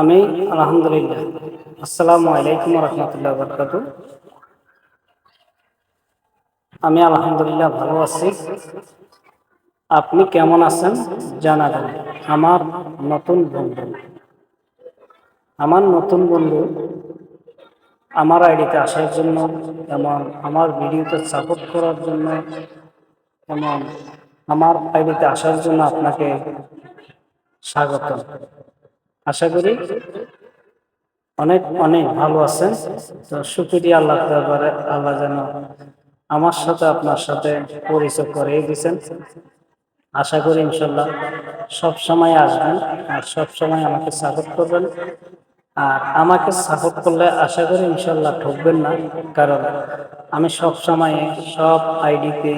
আমি আলহামদুলিল্লাহ। আসসালামু আলাইকুম রহমতুল্লাহ বরকাতু আমি আলহামদুলিল্লাহ ভালো আছি। আপনি কেমন আছেন? জানাবেন। আমার নতুন বন্ধু। আমার নতুন বন্ধু আমার আইডিতে আসার জন্য এবং আমার ভিডিওতে সাপোর্ট করার জন্য এবং আমার আইডিতে আসার জন্য আপনাকে স্বাগত আশা করি অনেক অনেক ভালো আছেন। তো সুক্রিয়া আল্লাহ আল্লাহ যেন আমার সাথে আপনার সাথে পরিচয় করে দিয়েছেন। আশা করি ইনশাল্লাহ সব সময় আসবেন আর সব সময় আমাকে সাপোর্ট করবেন। আর আমাকে সাপোর্ট করলে আশা করি ইনশাল্লাহ ঠকবেন না। কারণ আমি সব সময় সব আইডিতে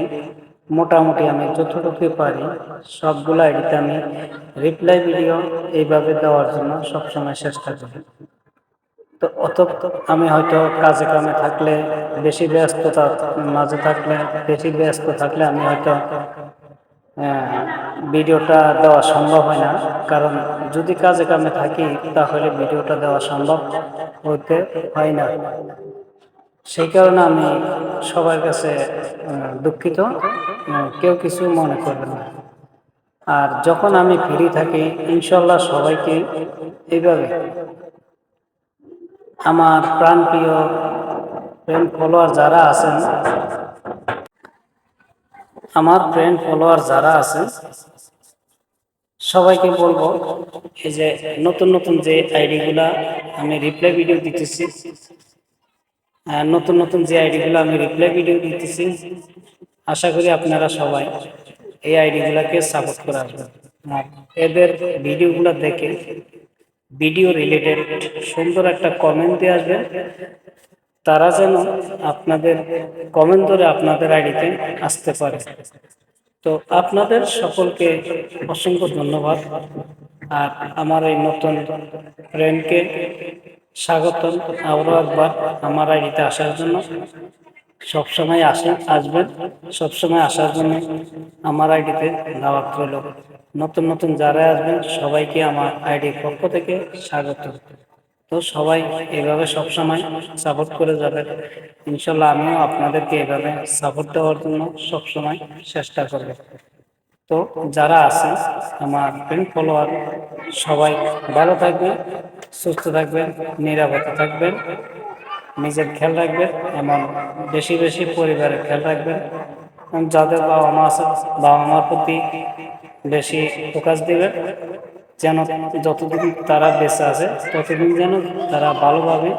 মোটামুটি আমি যতটুকু পারি সবগুলো আইডিতে আমি রিপ্লাই ভিডিও এইভাবে দেওয়ার জন্য সবসময় চেষ্টা করি। তো অত আমি হয়তো কাজে কামে থাকলে, বেশি ব্যস্ততা মাঝে থাকলে, বেশি ব্যস্ত থাকলে আমি হয়তো ভিডিওটা দেওয়া সম্ভব হয় না। কারণ যদি কাজে কামে থাকি তাহলে ভিডিওটা দেওয়া সম্ভব হতে হয় না। সেই কারণে আমি সবার কাছে দুঃখিত। কেউ কিছু মনে করবে না। আর যখন আমি ফ্রি থাকি ইনশাল্লাহ সবাইকে এইভাবে আমার প্রাণপ্রিয় ফ্রেন্ড ফলোয়ার যারা আছেন, আমার ফ্রেন্ড ফলোয়ার যারা আছেন, সবাইকে বলব, এই যে নতুন নতুন যে আইডিগুলা আমি রিপ্লাই ভিডিও দিতেছি নতুন নতুন যে আইডিগুলো আমি রিপ্লাই ভিডিও দিতেছি, আশা করি আপনারা সবাই এই আইডিগুলোকে সাপোর্ট করে আসবেন। এদের ভিডিওগুলো দেখে ভিডিও রিলেটেড সুন্দর একটা কমেন্ট দিয়ে আসবেন। তারা যেন আপনাদের কমেন্ট ধরে আপনাদের আইডিতে আসতে পারে। তো আপনাদের সকলকে অসংখ্য ধন্যবাদ। আর আমার এই নতুন ফ্রেন্ডকে স্বাগত আবারও একবার আমার আইডিতে আসার জন্য। সবসময় আসেন আসবেন। সবসময় আসার জন্য আমার আইডিতে দাওয়াত রইল। নতুন নতুন যারা আসবেন, সবাইকে আমার আইডির পক্ষ থেকে স্বাগত। তো সবাই এভাবে সবসময় সাপোর্ট করে যাবেন। ইনশাল্লাহ আমিও আপনাদেরকে এভাবে সাপোর্ট দেওয়ার জন্য সবসময় চেষ্টা করব। তো যারা আছেন, আমার ফ্রেন্ড ফলোয়ার সবাই ভালো থাকবেন। সুস্থ থাকবেন, নিরাপদে থাকবেন, নিজের খেয়াল রাখবেন এমন বেশি বেশি পরিবারের খেয়াল রাখবেন। যাদের বাবা মা আছে, বাবা মার প্রতি বেশি ফোকাস দিবেন, যেন যতদিন তারা বেঁচে আছে, ততদিন যেন তারা ভালোভাবে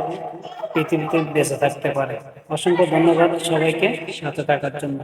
পৃথিবীতে বেঁচে থাকতে পারে। অসংখ্য ধন্যবাদ সবাইকে সাথে থাকার জন্য।